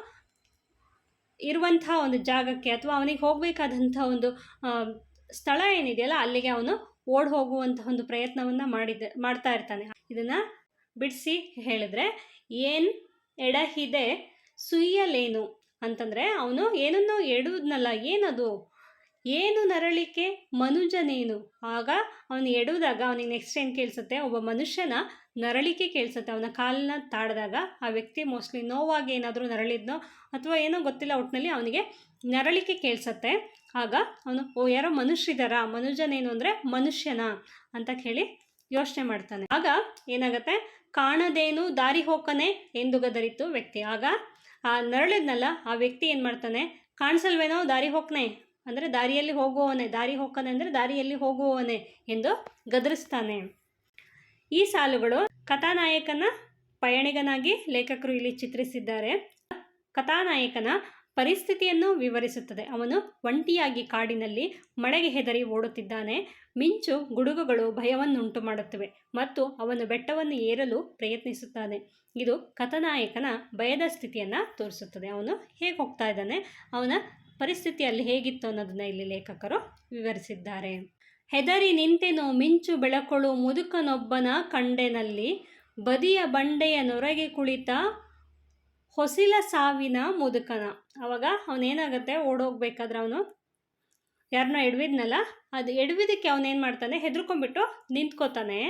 ಇರುವಂತಹ ಒಂದು ಜಾಗಕ್ಕೆ ಅಥವಾ ಅವನಿಗೆ ಹೋಗಬೇಕಾದಂಥ ಒಂದು ಸ್ಥಳ ಏನಿದೆಯಲ್ಲ, ಅಲ್ಲಿಗೆ ಅವನು ಓಡ್ ಹೋಗುವಂಥ ಒಂದು ಪ್ರಯತ್ನವನ್ನು ಮಾಡಿದ, ಮಾಡ್ತಾ ಇರ್ತಾನೆ. ಇದನ್ನು ಬಿಡಿಸಿ ಹೇಳಿದ್ರೆ, ಏನು ಎಡಹಿದೆ ಸುಯ್ಯಲೇನು ಅಂತಂದರೆ, ಅವನು ಏನನ್ನು ಎಡುವುದನ್ನಲ್ಲ ಏನದು? ಏನು ನರಳಿಕೆ? ಮನುಜನೇನು. ಆಗ ಅವನು ಎಡುವುದಾಗ ಅವನಿಗೆ ನೆಕ್ಸ್ಟ್ ಏನು ಕೇಳಿಸುತ್ತೆ? ಒಬ್ಬ ಮನುಷ್ಯನ ನರಳಿಕೆ ಕೇಳಿಸುತ್ತೆ. ಅವನ ಕಾಲನ್ನ ತಾಡಿದಾಗ ಆ ವ್ಯಕ್ತಿ ಮೋಸ್ಟ್ಲಿ ನೋವಾಗಿ ಏನಾದರೂ ನರಳಿದ್ನೋ ಅಥವಾ ಏನೋ ಗೊತ್ತಿಲ್ಲ ಒಟ್ಟಿನಲ್ಲಿ ಅವನಿಗೆ ನರಳಿಕೆ ಕೇಳಿಸುತ್ತೆ. ಆಗ ಅವನು, ಓ, ಯಾರೋ ಮನುಷ್ಯರಿದ್ದಾರಾ ಮನುಜನೇನು ಅಂದರೆ ಮನುಷ್ಯನ? ಅಂತ ಹೇಳಿ ಯೋಚನೆ ಮಾಡ್ತಾನೆ. ಆಗ ಏನಾಗುತ್ತೆ? ಕಾಣದೇನು ದಾರಿ ಹೋಕನೆ ಎಂದು ಗದರಿತು ವ್ಯಕ್ತಿ. ಆಗ ಆ ನರಳಿದ್ನಲ್ಲ, ಆ ವ್ಯಕ್ತಿ ಏನು ಮಾಡ್ತಾನೆ? ಕಾಣಿಸಲ್ವೇನೋ ದಾರಿ ಹೋಗ್ನೆ ಅಂದರೆ, ದಾರಿಯಲ್ಲಿ ಹೋಗುವವನೇ. ದಾರಿ ಹೋಗ್ತಾನೆ ಅಂದರೆ ದಾರಿಯಲ್ಲಿ ಹೋಗುವವನೇ ಎಂದು ಗದರಿಸ್ತಾನೆ. ಈ ಸಾಲುಗಳು ಕಥಾನಾಯಕನ ಪಯಣಿಗನಾಗಿ ಲೇಖಕರು ಇಲ್ಲಿ ಚಿತ್ರಿಸಿದ್ದಾರೆ. ಕಥಾನಾಯಕನ ಪರಿಸ್ಥಿತಿಯನ್ನು ವಿವರಿಸುತ್ತದೆ. ಅವನು ಒಂಟಿಯಾಗಿ ಕಾಡಿನಲ್ಲಿ ಮಳೆಗೆ ಹೆದರಿ ಓಡುತ್ತಿದ್ದಾನೆ. ಮಿಂಚು ಗುಡುಗುಗಳು ಭಯವನ್ನುಂಟು ಮಾಡುತ್ತವೆ ಮತ್ತು ಅವನು ಬೆಟ್ಟವನ್ನು ಏರಲು ಪ್ರಯತ್ನಿಸುತ್ತಾನೆ. ಇದು ಕಥಾನಾಯಕನ ಭಯದ ಸ್ಥಿತಿಯನ್ನು ತೋರಿಸುತ್ತದೆ. ಅವನು ಹೇಗೆ ಹೋಗ್ತಾ ಇದ್ದಾನೆ, ಅವನ ಪರಿಸ್ಥಿತಿಯಲ್ಲಿ ಹೇಗಿತ್ತು ಅನ್ನೋದನ್ನ ಇಲ್ಲಿ ಲೇಖಕರು ವಿವರಿಸಿದ್ದಾರೆ. ಹೆದರಿ ನಿಂತೆನು ಮಿಂಚು ಬೆಳಕೊಳು ಮುದುಕನೊಬ್ಬನ ಕಂಡೆನಲ್ಲಿ ಬದಿಯ ಬಂಡೆಯ ನೊರೆಗೆ ಕುಳಿತ ಹೊಸಿಲ ಸಾವಿನ ಮುದುಕನ. ಅವಾಗ ಅವನೇನಾಗತ್ತೆ? ಓಡೋಗ್ಬೇಕಾದ್ರೆ ಅವನು. ಯಾರನ್ನೋ ಎಡವಿದ್ನಲ್ಲ? ಅದು ಎಡವಿದಕ್ಕೆ ಅವನೇನು ಮಾಡ್ತಾನೆ? ಹೆದರ್ಕೊಂಡ್ಬಿಟ್ಟು ನಿಂತ್ಕೋತಾನೆ.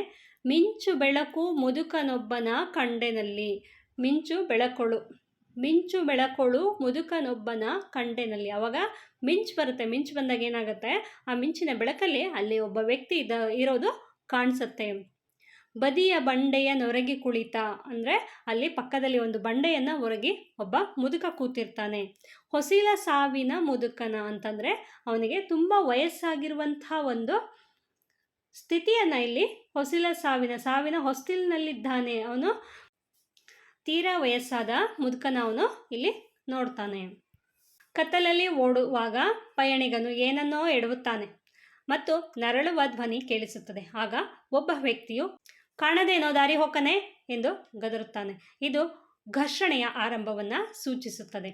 ಮಿಂಚು ಬೆಳಕು ಮುದುಕನೊಬ್ಬನ ಕಂಡೆನಲ್ಲಿ. ಮಿಂಚು ಬೆಳಕೊಳು. ಮಿಂಚು ಬೆಳಕೊಳು ಮುದುಕನೊಬ್ಬನ ಕಂಡೆನಲ್ಲಿ. ಅವಾಗ ಮಿಂಚು ಬರುತ್ತೆ. ಮಿಂಚು ಬಂದಾಗ ಏನಾಗುತ್ತೆ? ಆ ಮಿಂಚಿನ ಬೆಳಕಲ್ಲಿ ಅಲ್ಲಿ ಒಬ್ಬ ವ್ಯಕ್ತಿ ಇದ್ದ, ಇರೋದು ಕಾಣಿಸುತ್ತೆ. ಬದಿಯ ಬಂಡೆಯ ನೊರಗಿ ಕುಳಿತ ಅಂದರೆ ಅಲ್ಲಿ ಪಕ್ಕದಲ್ಲಿ ಒಂದು ಬಂಡೆಯನ್ನು ಹೊರಗಿ ಒಬ್ಬ ಮುದುಕ ಕೂತಿರ್ತಾನೆ. ಹೊಸಿಲ ಸಾವಿನ ಮುದುಕನ ಅಂತಂದರೆ ಅವನಿಗೆ ತುಂಬ ವಯಸ್ಸಾಗಿರುವಂಥ ಒಂದು ಸ್ಥಿತಿಯನ್ನು ಇಲ್ಲಿ ಹೊಸಿಲ ಸಾವಿನ ಸಾವಿನ ಹೊಸ್ತಿಲಿನಲ್ಲಿದ್ದಾನೆ. ಅವನು ತೀರಾ ವಯಸ್ಸಾದ ಮುದುಕನ ಅವನು ಇಲ್ಲಿ ನೋಡ್ತಾನೆ. ಕತ್ತಲಲ್ಲಿ ಓಡುವಾಗ ಪಯಣಿಗನು ಏನನ್ನೋ ಎಡವುತ್ತಾನೆ ಮತ್ತು ನರಳುವ ಧ್ವನಿ ಕೇಳಿಸುತ್ತದೆ. ಆಗ ಒಬ್ಬ ವ್ಯಕ್ತಿಯು, ಕಾಣದೇನೋ ದಾರಿ ಹೋಕನೆ ಎಂದು ಗದರುತ್ತಾನೆ. ಇದು ಘರ್ಷಣೆಯ ಆರಂಭವನ್ನು ಸೂಚಿಸುತ್ತದೆ.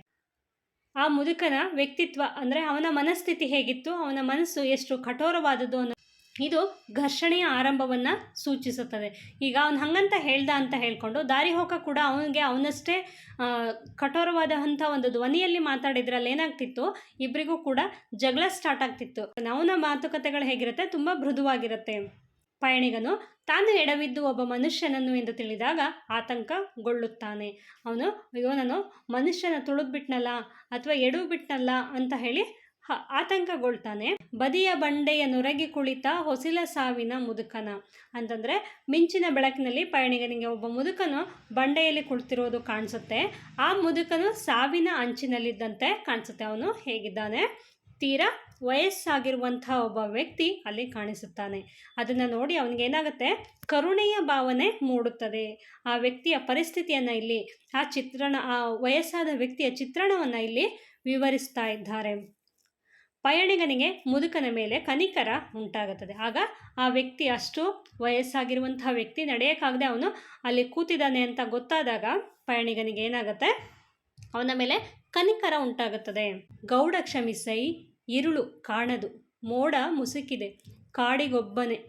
ಆ ಮುದುಕನ ವ್ಯಕ್ತಿತ್ವ ಅಂದರೆ ಅವನ ಮನಸ್ಥಿತಿ ಹೇಗಿತ್ತು, ಅವನ ಮನಸ್ಸು ಎಷ್ಟು ಕಠೋರವಾದದ್ದು ಇದು ಘರ್ಷಣೆಯ ಆರಂಭವನ್ನು ಸೂಚಿಸುತ್ತದೆ. ಈಗ ಅವನು ಹಂಗಂತ ಹೇಳ್ದ ಅಂತ ಹೇಳಿಕೊಂಡು ದಾರಿ ಹೋಗ ಕೂಡ ಅವನಿಗೆ ಅವನಷ್ಟೇ ಕಠೋರವಾದಂಥ ಒಂದು ಧ್ವನಿಯಲ್ಲಿ ಮಾತಾಡಿದ್ರಲ್ಲಿ ಏನಾಗ್ತಿತ್ತು ಇಬ್ಬರಿಗೂ ಕೂಡ ಜಗಳ ಸ್ಟಾರ್ಟ್ ಆಗ್ತಿತ್ತು. ಅವನ ಮಾತುಕತೆಗಳು ಹೇಗಿರುತ್ತೆ? ತುಂಬ ಮೃದುವಾಗಿರುತ್ತೆ. ಪಯಣಿಗನು ತಾನು ಎಡವಿದ್ದು ಒಬ್ಬ ಮನುಷ್ಯನನ್ನು ಎಂದು ತಿಳಿದಾಗ ಆತಂಕಗೊಳ್ಳುತ್ತಾನೆ. ಅವನು, ಅಯ್ಯೋ, ನಾನು ಮನುಷ್ಯನ ತುಳಿದ್ಬಿಟ್ನಲ್ಲ ಅಥವಾ ಎಡವು ಬಿಟ್ನಲ್ಲ ಅಂತ ಹೇಳಿ ಆತಂಕಗೊಳ್ತಾನೆ. ಬದಿಯ ಬಂಡೆಯ ನೊರಗಿ ಕುಳಿತ ಹೊಸಿಲ ಸಾವಿನ ಮುದುಕನ. ಅಂತಂದರೆ, ಮಿಂಚಿನ ಬೆಳಕಿನಲ್ಲಿ ಪಯಣಿಗನಿಗೆ ಒಬ್ಬ ಮುದುಕನು ಬಂಡೆಯಲ್ಲಿ ಕುಳಿತಿರೋದು ಕಾಣಿಸುತ್ತೆ. ಆ ಮುದುಕನು ಸಾವಿನ ಅಂಚಿನಲ್ಲಿದ್ದಂತೆ ಕಾಣಿಸುತ್ತೆ. ಅವನು ಹೇಗಿದ್ದಾನೆ? ತೀರಾ ವಯಸ್ಸಾಗಿರುವಂಥ ಒಬ್ಬ ವ್ಯಕ್ತಿ ಅಲ್ಲಿ ಕಾಣಿಸುತ್ತಾನೆ. ಅದನ್ನು ನೋಡಿ ಅವನಿಗೇನಾಗುತ್ತೆ ಕರುಣೆಯ ಭಾವನೆ ಮೂಡುತ್ತದೆ. ಆ ವ್ಯಕ್ತಿಯ ಪರಿಸ್ಥಿತಿಯನ್ನು ಇಲ್ಲಿ, ಆ ಚಿತ್ರಣ, ಆ ವಯಸ್ಸಾದ ವ್ಯಕ್ತಿಯ ಚಿತ್ರಣವನ್ನು ಇಲ್ಲಿ ವಿವರಿಸ್ತಾ ಇದ್ದಾರೆ. ಪಯಣಿಗನಿಗೆ ಮುದುಕನ ಮೇಲೆ ಕನಿಕರ ಉಂಟಾಗುತ್ತದೆ. ಆಗ ಆ ವ್ಯಕ್ತಿ ಅಷ್ಟು ವಯಸ್ಸಾಗಿರುವಂತಹ ವ್ಯಕ್ತಿ ನಡೆಯೋಕ್ಕಾಗದೆ ಅವನು ಅಲ್ಲಿ ಕೂತಿದ್ದಾನೆ ಅಂತ ಗೊತ್ತಾದಾಗ ಪಯಣಿಗನಿಗೆ ಏನಾಗುತ್ತೆ? ಅವನ ಮೇಲೆ ಕನಿಕರ ಉಂಟಾಗುತ್ತದೆ. ಗೌಡ ಕ್ಷಮಿಸೈ, ಇರುಳು ಕಾಣದು, ಮೋಡ ಮುಸುಕಿದೆ, ಕಾಡಿಗೊಬ್ಬನೆ.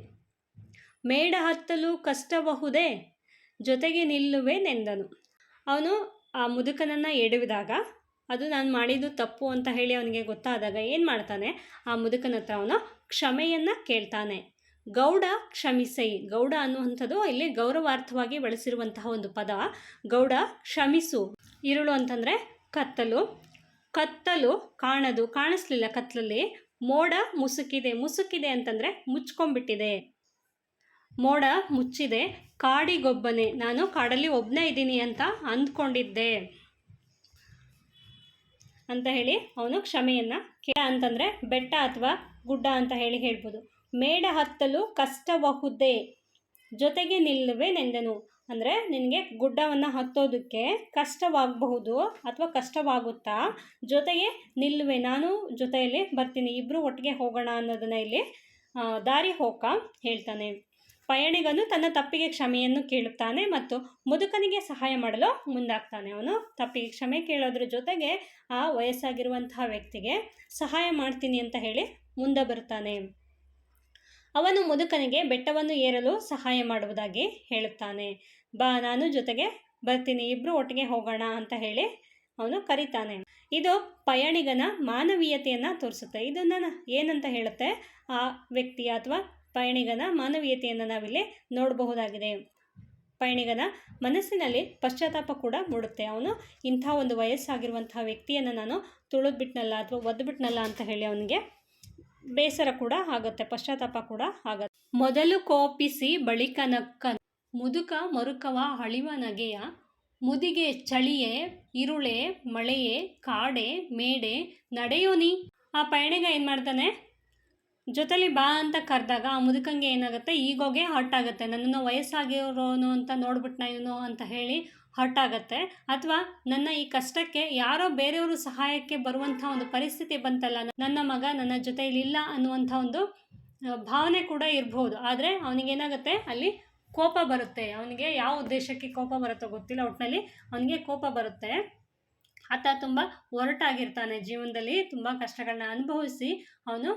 ಮೇಡ ಹತ್ತಲು ಕಷ್ಟಬಹುದೇ, ಜೊತೆಗೆ ನಿಲ್ಲುವೆ ನೆಂದನು. ಅವನು ಆ ಮುದುಕನನ್ನು ಎಡವಿದಾಗ ಅದು ನಾನು ಮಾಡಿದ್ದು ತಪ್ಪು ಅಂತ ಹೇಳಿ ಅವನಿಗೆ ಗೊತ್ತಾದಾಗ ಏನು ಮಾಡ್ತಾನೆ? ಆ ಮುದುಕನ ಹತ್ರ ಅವನು ಕ್ಷಮೆಯನ್ನು ಕೇಳ್ತಾನೆ. ಗೌಡ ಕ್ಷಮಿಸೈ. ಗೌಡ ಅನ್ನುವಂಥದ್ದು ಇಲ್ಲಿ ಗೌರವಾರ್ಥವಾಗಿ ಬಳಸಿರುವಂತಹ ಒಂದು ಪದ. ಗೌಡ ಕ್ಷಮಿಸು. ಇರುಳು ಅಂತಂದರೆ ಕತ್ತಲು. ಕತ್ತಲು ಕಾಣದು. ಕಾಣಿಸ್ಲಿಲ್ಲ ಕತ್ತಲಲ್ಲಿ ಮೋಡ ಮುಸುಕಿದೆ. ಮುಸುಕಿದೆ ಅಂತಂದರೆ ಮುಚ್ಕೊಂಡ್ಬಿಟ್ಟಿದೆ. ಮೋಡ ಮುಚ್ಚಿದೆ. ಕಾಡಿಗೊಬ್ಬನೇ. ನಾನು ಕಾಡಲ್ಲಿ ಒಬ್ಬನೇ ಇದ್ದೀನಿ ಅಂತ ಅಂದ್ಕೊಂಡಿದ್ದೆ. ಅಂತ ಹೇಳಿ ಅವನು ಕ್ಷಮೆಯನ್ನು ಕೇಳ ಅಂತಂದರೆ ಬೆಟ್ಟ ಅಥವಾ ಗುಡ್ಡ ಅಂತ ಹೇಳಿ ಹೇಳ್ಬೋದು. ಮೇಡ ಹತ್ತಲು ಕಷ್ಟಬಹುದೇ ಜೊತೆಗೆ ನಿಲ್ಲುವೆ ನೆಂದನು. ಅಂದರೆ ನಿನಗೆ ಗುಡ್ಡವನ್ನು ಹತ್ತೋದಕ್ಕೆ ಕಷ್ಟವಾಗಬಹುದು ಅಥವಾ ಕಷ್ಟವಾಗುತ್ತಾ? ಜೊತೆಗೆ ನಿಲ್ಲುವೆ, ನಾನು ಜೊತೆಯಲ್ಲಿ ಬರ್ತೀನಿ ಇಬ್ಬರು ಒಟ್ಟಿಗೆ ಹೋಗೋಣ ಅನ್ನೋದನ್ನು ಇಲ್ಲಿ ದಾರಿ ಹೋಕ ಹೇಳ್ತಾನೆ. ಪಯಣಿಗನು ತನ್ನ ತಪ್ಪಿಗೆ ಕ್ಷಮೆಯನ್ನು ಕೇಳುತ್ತಾನೆ ಮತ್ತು ಮುದುಕನಿಗೆ ಸಹಾಯ ಮಾಡಲು ಮುಂದಾಗ್ತಾನೆ. ಅವನು ತಪ್ಪಿಗೆ ಕ್ಷಮೆ ಕೇಳೋದ್ರ ಜೊತೆಗೆ ಆ ವಯಸ್ಸಾಗಿರುವಂತಹ ವ್ಯಕ್ತಿಗೆ ಸಹಾಯ ಮಾಡ್ತೀನಿ ಅಂತ ಹೇಳಿ ಮುಂದೆ ಬರ್ತಾನೆ ಅವನು ಮುದುಕನಿಗೆ ಬೆಟ್ಟವನ್ನು ಏರಲು ಸಹಾಯ ಮಾಡುವುದಾಗಿ ಹೇಳುತ್ತಾನೆ. ಬಾ, ನಾನು ಜೊತೆಗೆ ಬರ್ತೀನಿ ಇಬ್ಬರು ಒಟ್ಟಿಗೆ ಹೋಗೋಣ ಅಂತ ಹೇಳಿ ಅವನು ಕರೀತಾನೆ. ಇದು ಪಯಣಿಗನ ಮಾನವೀಯತೆಯನ್ನು ತೋರಿಸುತ್ತೆ. ಇದನ್ನು ಏನಂತ ಹೇಳುತ್ತೆ? ಆ ವ್ಯಕ್ತಿ ಅಥವಾ ಪಯಣಿಗನ ಮಾನವೀಯತೆಯನ್ನು ನಾವಿಲ್ಲಿ ನೋಡಬಹುದಾಗಿದೆ. ಪಯಣಿಗನ ಮನಸ್ಸಿನಲ್ಲಿ ಪಶ್ಚಾತ್ತಾಪ ಕೂಡ ಮೂಡುತ್ತೆ. ಅವನು ಇಂಥ ಒಂದು ವಯಸ್ಸಾಗಿರುವಂತಹ ವ್ಯಕ್ತಿಯನ್ನು ನಾನು ತುಳಿದ್ಬಿಟ್ನಲ್ಲ ಅಥವಾ ಒದ್ದುಬಿಟ್ನಲ್ಲ ಅಂತ ಹೇಳಿ ಅವನಿಗೆ ಬೇಸರ ಕೂಡ ಆಗುತ್ತೆ, ಪಶ್ಚಾತ್ತಾಪ ಕೂಡ ಆಗುತ್ತೆ. ಮೊದಲು ಕೋಪಿಸಿ ಬಳಿಕ ನಕ್ಕ ಮುದುಕ ಮರುಕವ ಅಳಿವ ನಗೆಯ ಮುದಿಗೆ ಚಳಿಯೇ, ಇರುಳೆ, ಮಳೆಯೇ, ಕಾಡೆ, ಮೇಡೆ ನಡೆಯೋನಿ ಆ ಪಯಣಿಗ ಏನು ಮಾಡ್ತಾನೆ? ಜೊತೆಲಿ ಬಾ ಅಂತ ಕರೆದಾಗ ಆ ಮುದುಕಂಗೆ ಏನಾಗುತ್ತೆ, ಈಗೋಗೆ ಹರ್ಟ್ ಆಗುತ್ತೆ ನನ್ನನ್ನು ವಯಸ್ಸಾಗಿರೋನು ಅಂತ ನೋಡ್ಬಿಟ್ನ ಇವನು ಅಂತ ಹೇಳಿ ಹರ್ಟ್ ಆಗುತ್ತೆ ಅಥವಾ ನನ್ನ ಈ ಕಷ್ಟಕ್ಕೆ ಯಾರೋ ಬೇರೆಯವರು ಸಹಾಯಕ್ಕೆ ಬರುವಂಥ ಒಂದು ಪರಿಸ್ಥಿತಿ ಬಂತಲ್ಲ, ನನ್ನ ಮಗ ನನ್ನ ಜೊತೆಯಲ್ಲಿ ಇಲ್ಲ ಅನ್ನುವಂಥ ಒಂದು ಭಾವನೆ ಕೂಡ ಇರ್ಬೋದು. ಆದರೆ ಅವನಿಗೇನಾಗುತ್ತೆ ಅಲ್ಲಿ ಕೋಪ ಬರುತ್ತೆ. ಅವನಿಗೆ ಯಾವ ಉದ್ದೇಶಕ್ಕೆ ಕೋಪ ಬರುತ್ತೋ ಗೊತ್ತಿಲ್ಲ ಒಟ್ಟಿನಲ್ಲಿ ಅವನಿಗೆ ಕೋಪ ಬರುತ್ತೆ. ಆತ ತುಂಬ ಒರಟಾಗಿರ್ತಾನೆ ಜೀವನದಲ್ಲಿ, ತುಂಬ ಕಷ್ಟಗಳನ್ನ ಅನುಭವಿಸಿ ಅವನು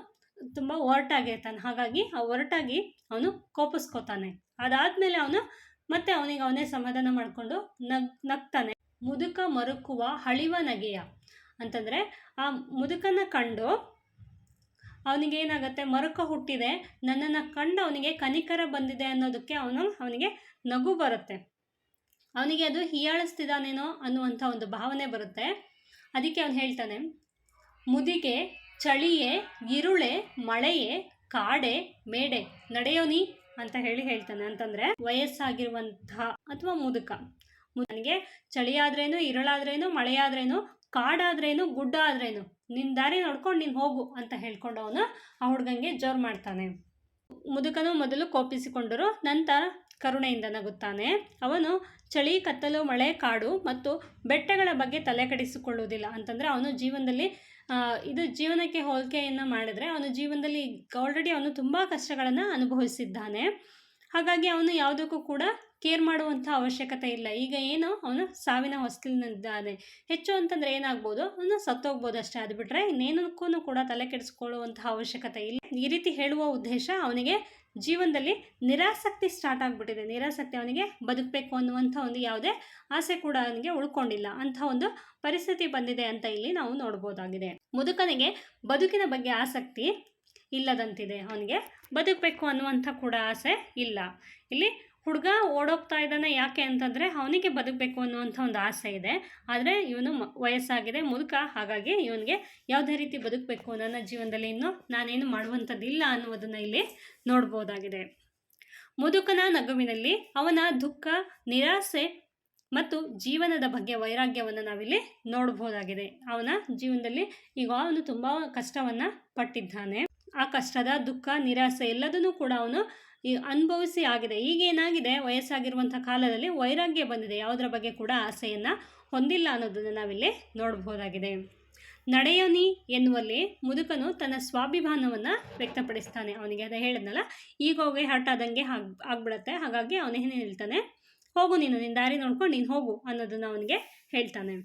ತುಂಬ ಒರಟಾಗಿರ್ತಾನೆ. ಹಾಗಾಗಿ ಆ ಒರಟಾಗಿ ಅವನು ಕೋಪಿಸ್ಕೋತಾನೆ. ಅದಾದಮೇಲೆ ಅವನು ಮತ್ತೆ ಅವನಿಗೆ ಅವನೇ ಸಮಾಧಾನ ಮಾಡಿಕೊಂಡು ನಗ್, ನಗ್ತಾನೆ. ಮುದುಕ ಮರುಕುವ ಹಳಿವ ನಗೆಯ. ಅಂತಂದರೆ ಆ ಮುದುಕನ ಕಂಡು ಅವನಿಗೆ ಏನಾಗುತ್ತೆ ಮರುಕ ಹುಟ್ಟಿದೆ. ನನ್ನನ್ನು ಕಂಡು ಅವನಿಗೆ ಕನಿಕರ ಬಂದಿದೆ ಅನ್ನೋದಕ್ಕೆ ಅವನು ಅವನಿಗೆ ನಗು ಬರುತ್ತೆ. ಅವನಿಗೆ ಅದು ಹೀಯಾಳಿಸ್ತಿದ್ದಾನೇನೋ ಅನ್ನುವಂಥ ಒಂದು ಭಾವನೆ ಬರುತ್ತೆ. ಅದಕ್ಕೆ ಅವನು ಹೇಳ್ತಾನೆ, ಮುದಿಗೆ ಚಳಿಯೇ ಇರುಳೆ ಮಳೆಯೇ, ಕಾಡೆ, ಮೇಡೆ ನಡೆಯೋನಿ ಅಂತ ಹೇಳಿ ಹೇಳ್ತಾನೆ ಅಂತಂದರೆ ವಯಸ್ಸಾಗಿರುವಂತಹ ಅಥವಾ ಮುದುಕ. ನನಗೆ ಚಳಿಯಾದ್ರೇನು ಇರಳಾದ್ರೇನು ಮಳೆಯಾದ್ರೇನು, ಕಾಡಾದ್ರೇನು ಗುಡ್ಡ ಆದ್ರೇನು ನಿನ್ನ ದಾರಿ ನೋಡ್ಕೊಂಡು ನೀನು ಹೋಗು ಅಂತ ಹೇಳ್ಕೊಂಡು ಅವನು ಆ ಹುಡುಗಂಗೆ ಜೋರು ಮಾಡ್ತಾನೆ. ಮುದುಕನು ಮೊದಲು ಕೋಪಿಸಿಕೊಂಡರು, ನಂತರ ಕರುಣೆಯಿಂದ ನಗುತ್ತಾನೆ. ಅವನು ಚಳಿ, ಕತ್ತಲು, ಮಳೆ, ಕಾಡು ಮತ್ತು ಬೆಟ್ಟಗಳ ಬಗ್ಗೆ ತಲೆ ಕೆಡಿಸಿಕೊಳ್ಳುವುದಿಲ್ಲ ಅಂತಂದರೆ ಅವನು ಜೀವನದಲ್ಲಿ ಇದು ಜೀವನಕ್ಕೆ ಹೋಲಿಕೆಯನ್ನು ಮಾಡಿದರೆ ಅವನು ಜೀವನದಲ್ಲಿ ಆಲ್ರೆಡಿ ಅವನು ತುಂಬ ಕಷ್ಟಗಳನ್ನು ಅನುಭವಿಸಿದ್ದಾನೆ. ಹಾಗಾಗಿ ಅವನು ಯಾವುದಕ್ಕೂ ಕೂಡ ಕೇರ್ ಮಾಡುವಂಥ ಅವಶ್ಯಕತೆ ಇಲ್ಲ. ಈಗ ಏನು ಅವನು ಸಾವಿನ ಹೊಸ್ತಿಲಿನಿದ್ದಾನೆ ಹೆಚ್ಚು ಅಂತಂದರೆ ಏನಾಗ್ಬೋದು? ಅವನು ಸತ್ತೋಗ್ಬೋದು ಅಷ್ಟೇ. ಅದು ಬಿಟ್ಟರೆ ಇನ್ನೇನಕ್ಕೂ ಕೂಡ ತಲೆ ಕೆಡಿಸ್ಕೊಳ್ಳುವಂತಹ ಅವಶ್ಯಕತೆ ಇಲ್ಲ. ಈ ರೀತಿ ಹೇಳುವ ಉದ್ದೇಶ ಅವನಿಗೆ ಜೀವನದಲ್ಲಿ ನಿರಾಸಕ್ತಿ ಸ್ಟಾರ್ಟ್ ಆಗಿಬಿಟ್ಟಿದೆ. ನಿರಾಸಕ್ತಿ ಅವನಿಗೆ ಬದುಕಬೇಕು ಅನ್ನುವಂಥ ಒಂದು ಯಾವುದೇ ಆಸೆ ಕೂಡ ಅವನಿಗೆ ಉಳ್ಕೊಂಡಿಲ್ಲ. ಅಂಥ ಒಂದು ಪರಿಸ್ಥಿತಿ ಬಂದಿದೆ ಅಂತ ಇಲ್ಲಿ ನಾವು ನೋಡ್ಬೋದಾಗಿದೆ. ಮುದುಕನಿಗೆ ಬದುಕಿನ ಬಗ್ಗೆ ಆಸಕ್ತಿ ಇಲ್ಲದಂತಿದೆ. ಅವನಿಗೆ ಬದುಕಬೇಕು ಅನ್ನುವಂಥ ಕೂಡ ಆಸೆ ಇಲ್ಲ. ಇಲ್ಲಿ ಹುಡುಗ ಓಡೋಗ್ತಾ ಇದ್ದಾನೆ ಯಾಕೆ ಅಂತಂದರೆ ಅವನಿಗೆ ಬದುಕಬೇಕು ಅನ್ನುವಂಥ ಒಂದು ಆಸೆ ಇದೆ. ಆದರೆ ಇವನು ವಯಸ್ಸಾಗಿದೆ, ಮುದುಕ, ಹಾಗಾಗಿ ಇವನಿಗೆ ಯಾವುದೇ ರೀತಿ ಬದುಕಬೇಕು ನನ್ನ ಜೀವನದಲ್ಲಿ ಇನ್ನು ನಾನೇನು ಮಾಡುವಂಥದ್ದಿಲ್ಲ ಅನ್ನುವುದನ್ನು ಇಲ್ಲಿ ನೋಡ್ಬೋದಾಗಿದೆ. ಮುದುಕನ ನಗುವಿನಲ್ಲಿ ಅವನ ದುಃಖ, ನಿರಾಸೆ ಮತ್ತು ಜೀವನದ ಬಗ್ಗೆ ವೈರಾಗ್ಯವನ್ನು ನಾವಿಲ್ಲಿ ನೋಡ್ಬೋದಾಗಿದೆ. ಅವನ ಜೀವನದಲ್ಲಿ ಈಗ ಅವನು ತುಂಬ ಕಷ್ಟವನ್ನು ಪಟ್ಟಿದ್ದಾನೆ. ಆ ಕಷ್ಟದ ದುಃಖ, ನಿರಾಸೆ ಎಲ್ಲದನ್ನೂ ಕೂಡ ಅವನು ಈ ಅನುಭವಿಸಿ ಆಗಿದೆ. ಈಗೇನಾಗಿದೆ ವಯಸ್ಸಾಗಿರುವಂಥ ಕಾಲದಲ್ಲಿ ವೈರಾಗ್ಯ ಬಂದಿದೆ. ಯಾವುದರ ಬಗ್ಗೆ ಕೂಡ ಆಸೆಯನ್ನು ಹೊಂದಿಲ್ಲ ಅನ್ನೋದನ್ನು ನಾವಿಲ್ಲಿ ನೋಡಬಹುದಾಗಿದೆ. ನಡೆಯೋನಿ ಎನ್ನುವಲ್ಲಿ ಮುದುಕನು ತನ್ನ ಸ್ವಾಭಿಮಾನವನ್ನು ವ್ಯಕ್ತಪಡಿಸ್ತಾನೆ. ಅವನಿಗೆ ಅದು ಹೇಳಿದ್ನಲ್ಲ ಈಗ ಹೋಗಿ ಹರ್ಟ್ ಆದಂಗೆ ಆಗ್ ಆಗ್ಬಿಡತ್ತೆ. ಹಾಗಾಗಿ ಅವನೇನು ಹೇಳ್ತಾನೆ ಹೋಗು ನೀನು ನಿನ್ನ ದಾರಿ ನೋಡ್ಕೊಂಡು ನೀನು ಹೋಗು ಅನ್ನೋದನ್ನು ಅವನಿಗೆ ಹೇಳ್ತಾನೆ.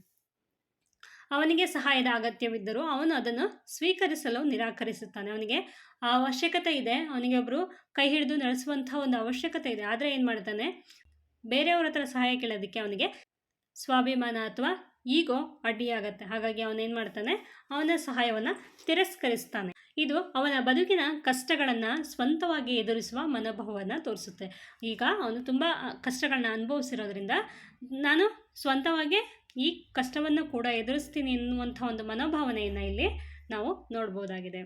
ಅವನಿಗೆ ಸಹಾಯದ ಅಗತ್ಯವಿದ್ದರೂ ಅವನು ಅದನ್ನು ಸ್ವೀಕರಿಸಲು ನಿರಾಕರಿಸುತ್ತಾನೆ. ಅವನಿಗೆ ಆ ಅವಶ್ಯಕತೆ ಇದೆ. ಅವನಿಗೆ ಒಬ್ಬರು ಕೈ ಹಿಡಿದು ನಡೆಸುವಂಥ ಒಂದು ಅವಶ್ಯಕತೆ ಇದೆ. ಆದರೆ ಏನು ಮಾಡ್ತಾನೆ? ಬೇರೆಯವ್ರ ಹತ್ರ ಸಹಾಯ ಕೇಳೋದಕ್ಕೆ ಅವನಿಗೆ ಸ್ವಾಭಿಮಾನ ಅಥವಾ ಈಗೋ ಅಡ್ಡಿಯಾಗತ್ತೆ. ಹಾಗಾಗಿ ಅವನೇನು ಮಾಡ್ತಾನೆ? ಅವನ ಸಹಾಯವನ್ನು ತಿರಸ್ಕರಿಸ್ತಾನೆ. ಇದು ಅವನ ಬದುಕಿನ ಕಷ್ಟಗಳನ್ನು ಸ್ವಂತವಾಗಿ ಎದುರಿಸುವ ಮನೋಭಾವವನ್ನು ತೋರಿಸುತ್ತೆ. ಈಗ ಅವನು ತುಂಬ ಕಷ್ಟಗಳನ್ನ ಅನುಭವಿಸಿರೋದ್ರಿಂದ ನಾನು ಸ್ವಂತವಾಗಿ ಈ ಕಷ್ಟವನ್ನು ಕೂಡ ಎದುರಿಸ್ತೀನಿ ಎನ್ನುವಂಥ ಒಂದು ಮನೋಭಾವನೆಯನ್ನು ಇಲ್ಲಿ ನಾವು ನೋಡ್ಬೋದಾಗಿದೆ.